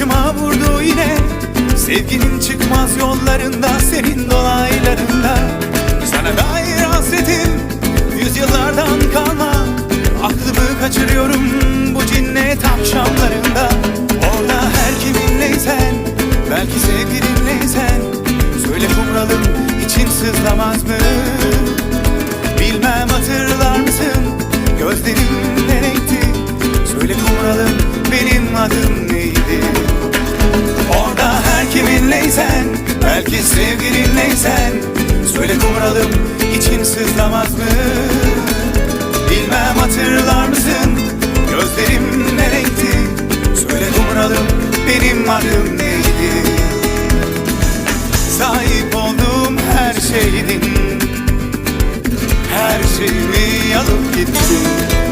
Başıma vurdu yine Sevginin çıkmaz yollarında Senin dolaylarında Sana dair hasretim Yüzyıllardan kalma Aklımı kaçırıyorum Bu cinnet akşamlarında Orada her kiminleysen Belki sevgilinleysen Söyle kumralım için sızlamaz mı? Bilmem hatırlar mısın? Gözlerim ne renkti? Söyle kumralım benim adım Belki sevgilinleysen Söyle kumralım için sızlamaz mı? Bilmem hatırlar mısın Gözlerim ne renkti Söyle kumralım benim adım neydi? Sahip olduğum her şeydin Her şeyimi alıp gittin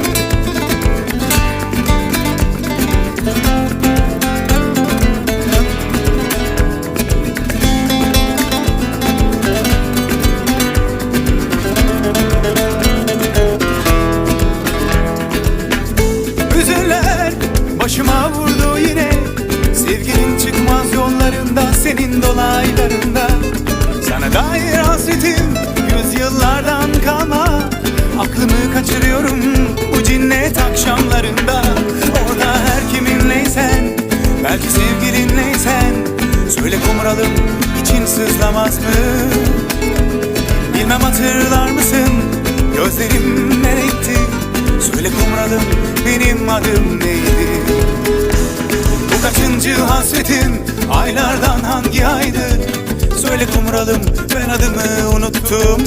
çıkmaz yollarında Senin dolaylarında. Sana dair hasretim Yüzyıllardan kalma. Aklımı kaçırıyorum Bu cinnet akşamlarında. Orada her kiminleysen Belki sevgilinleysen Söyle kumralım için sızlamaz mı? Bilmem hatırlar mısın? Gözlerim ne renkti Söyle kumralım benim adım neydi? Bu kaçıncı hasretim Aylardan hangi aydı Söyle kumralım ben adımı unuttum